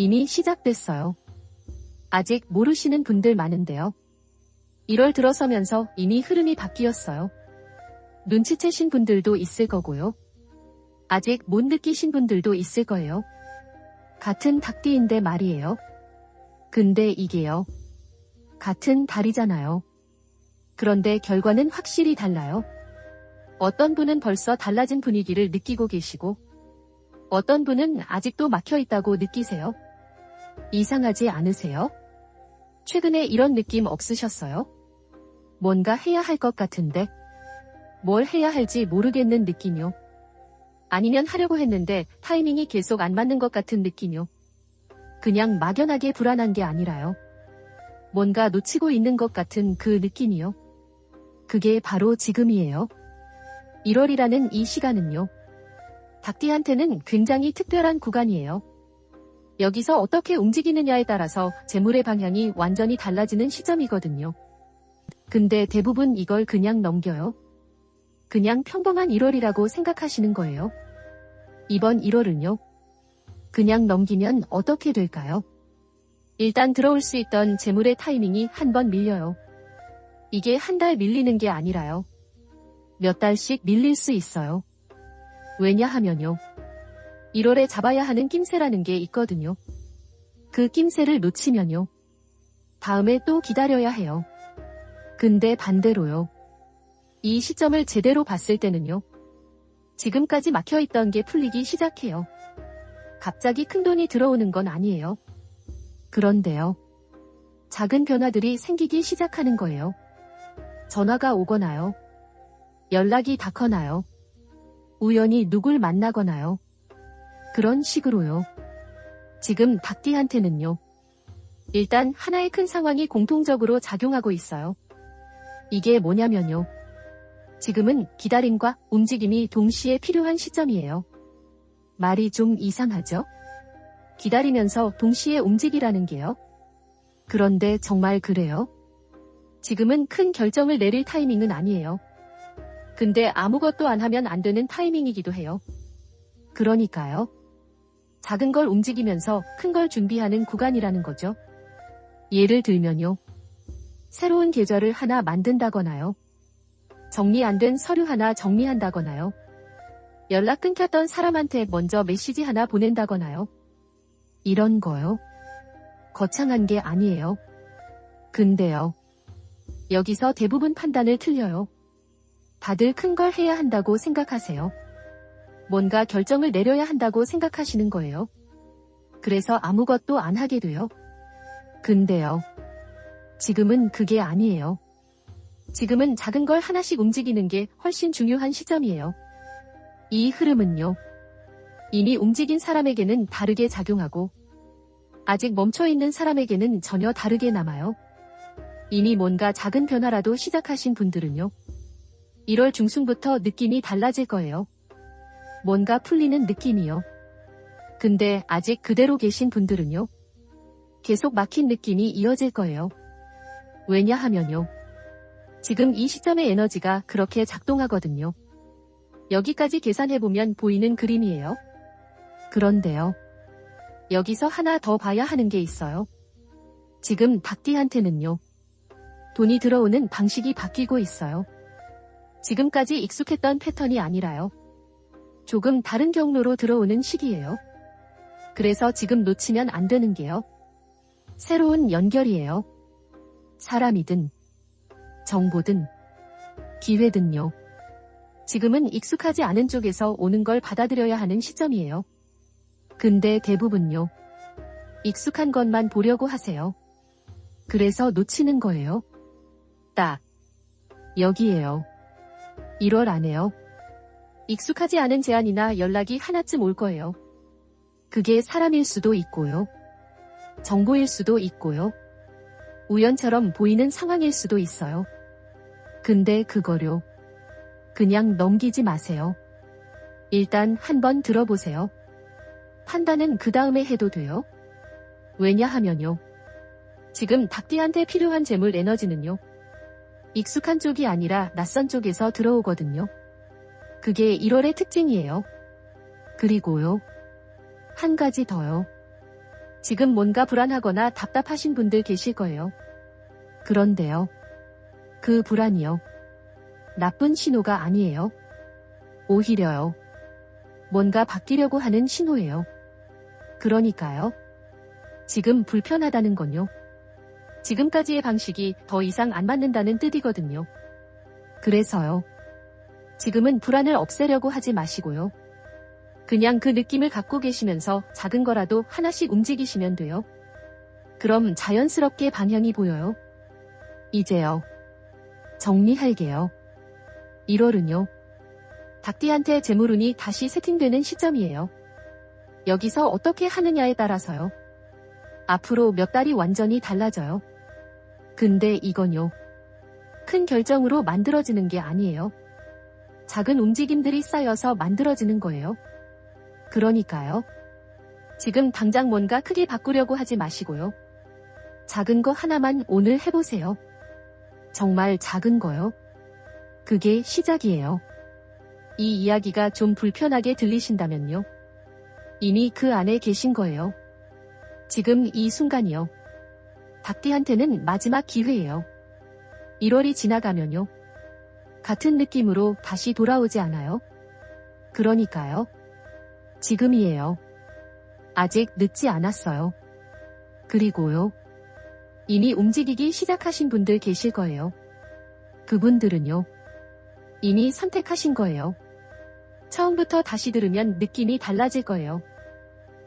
이미 시작됐어요. 아직 모르시는 분들 많은데요. 1월 들어서면서 이미 흐름이 바뀌었어요. 눈치채신 분들도 있을 거고요. 아직 못 느끼신 분들도 있을 거예요. 같은 닭띠인데 말이에요. 근데 이게요. 같은 달이잖아요. 그런데 결과는 확실히 달라요. 어떤 분은 벌써 달라진 분위기를 느끼고 계시고, 어떤 분은 아직도 막혀 있다고 느끼세요. 이상하지 않으세요? 최근에 이런 느낌 없으셨어요? 뭔가 해야 할 것 같은데, 뭘 해야 할지 모르겠는 느낌이요. 아니면 하려고 했는데 타이밍이 계속 안 맞는 것 같은 느낌이요. 그냥 막연하게 불안한 게 아니라요. 뭔가 놓치고 있는 것 같은 그 느낌이요. 그게 바로 지금이에요. 1월이라는 이 시간은요. 닭띠한테는 굉장히 특별한 구간이에요. 여기서 어떻게 움직이느냐에 따라서 재물의 방향이 완전히 달라지는 시점이거든요. 근데 대부분 이걸 그냥 넘겨요. 그냥 평범한 1월이라고 생각하시는 거예요. 이번 1월은요. 그냥 넘기면 어떻게 될까요? 일단 들어올 수 있던 재물의 타이밍이 한 번 밀려요. 이게 한 달 밀리는 게 아니라요. 몇 달씩 밀릴 수 있어요. 왜냐하면요. 1월에 잡아야 하는 낌새라는 게 있거든요. 그 낌새를 놓치면요. 다음에 또 기다려야 해요. 근데 반대로요. 이 시점을 제대로 봤을 때는요. 지금까지 막혀있던 게 풀리기 시작해요. 갑자기 큰 돈이 들어오는 건 아니에요. 그런데요. 작은 변화들이 생기기 시작하는 거예요. 전화가 오거나요. 연락이 닿거나요. 우연히 누굴 만나거나요. 그런 식으로요. 지금 닭띠한테는요. 일단 하나의 큰 상황이 공통적으로 작용하고 있어요. 이게 뭐냐면요. 지금은 기다림과 움직임이 동시에 필요한 시점이에요. 말이 좀 이상하죠? 기다리면서 동시에 움직이라는 게요. 그런데 정말 그래요? 지금은 큰 결정을 내릴 타이밍은 아니에요. 근데 아무것도 안 하면 안 되는 타이밍이기도 해요. 그러니까요. 작은 걸 움직이면서 큰 걸 준비하는 구간이라는 거죠. 예를 들면요. 새로운 계좌를 하나 만든다거나요. 정리 안 된 서류 하나 정리한다거나요. 연락 끊겼던 사람한테 먼저 메시지 하나 보낸다거나요. 이런 거요. 거창한 게 아니에요. 근데요. 여기서 대부분 판단을 틀려요. 다들 큰 걸 해야 한다고 생각하세요. 뭔가 결정을 내려야 한다고 생각하시는 거예요. 그래서 아무것도 안 하게 돼요. 근데요. 지금은 그게 아니에요. 지금은 작은 걸 하나씩 움직이는 게 훨씬 중요한 시점이에요. 이 흐름은요. 이미 움직인 사람에게는 다르게 작용하고 아직 멈춰있는 사람에게는 전혀 다르게 남아요. 이미 뭔가 작은 변화라도 시작하신 분들은요. 1월 중순부터 느낌이 달라질 거예요. 뭔가 풀리는 느낌이요. 근데 아직 그대로 계신 분들은요. 계속 막힌 느낌이 이어질 거예요. 왜냐하면요. 지금 이 시점의 에너지가 그렇게 작동하거든요. 여기까지 계산해보면 보이는 그림이에요. 그런데요. 여기서 하나 더 봐야 하는 게 있어요. 지금 닭띠한테는요. 돈이 들어오는 방식이 바뀌고 있어요. 지금까지 익숙했던 패턴이 아니라요. 조금 다른 경로로 들어오는 시기예요. 그래서 지금 놓치면 안 되는 게요. 새로운 연결이에요. 사람이든, 정보든, 기회든요. 지금은 익숙하지 않은 쪽에서 오는 걸 받아들여야 하는 시점이에요. 근데 대부분요. 익숙한 것만 보려고 하세요. 그래서 놓치는 거예요. 딱. 여기에요. 1월 안에요. 익숙하지 않은 제안이나 연락이 하나쯤 올 거예요. 그게 사람일 수도 있고요. 정보일 수도 있고요. 우연처럼 보이는 상황일 수도 있어요. 근데 그거요. 그냥 넘기지 마세요. 일단 한번 들어보세요. 판단은 그 다음에 해도 돼요. 왜냐하면요. 지금 닭띠한테 필요한 재물 에너지는요. 익숙한 쪽이 아니라 낯선 쪽에서 들어오거든요. 그게 1월의 특징이에요. 그리고요. 한 가지 더요. 지금 뭔가 불안하거나 답답하신 분들 계실 거예요. 그런데요. 그 불안이요. 나쁜 신호가 아니에요. 오히려요. 뭔가 바뀌려고 하는 신호예요. 그러니까요. 지금 불편하다는 건요. 지금까지의 방식이 더 이상 안 맞는다는 뜻이거든요. 그래서요. 지금은 불안을 없애려고 하지 마시고요. 그냥 그 느낌을 갖고 계시면서 작은 거라도 하나씩 움직이시면 돼요. 그럼 자연스럽게 방향이 보여요. 이제요. 정리할게요. 1월은요. 닭띠한테 재물운이 다시 세팅되는 시점이에요. 여기서 어떻게 하느냐에 따라서요. 앞으로 몇 달이 완전히 달라져요. 근데 이건요. 큰 결정으로 만들어지는 게 아니에요. 작은 움직임들이 쌓여서 만들어지는 거예요. 그러니까요. 지금 당장 뭔가 크게 바꾸려고 하지 마시고요. 작은 거 하나만 오늘 해보세요. 정말 작은 거요. 그게 시작이에요. 이 이야기가 좀 불편하게 들리신다면요. 이미 그 안에 계신 거예요. 지금 이 순간이요. 닭띠한테는 마지막 기회예요. 1월이 지나가면요. 같은 느낌으로 다시 돌아오지 않아요? 그러니까요. 지금이에요. 아직 늦지 않았어요. 그리고요. 이미 움직이기 시작하신 분들 계실 거예요. 그분들은요. 이미 선택하신 거예요. 처음부터 다시 들으면 느낌이 달라질 거예요.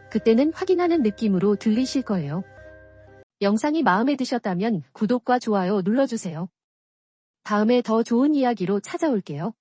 그때는 확인하는 느낌으로 들리실 거예요. 영상이 마음에 드셨다면 구독과 좋아요 눌러주세요. 다음에 더 좋은 이야기로 찾아올게요.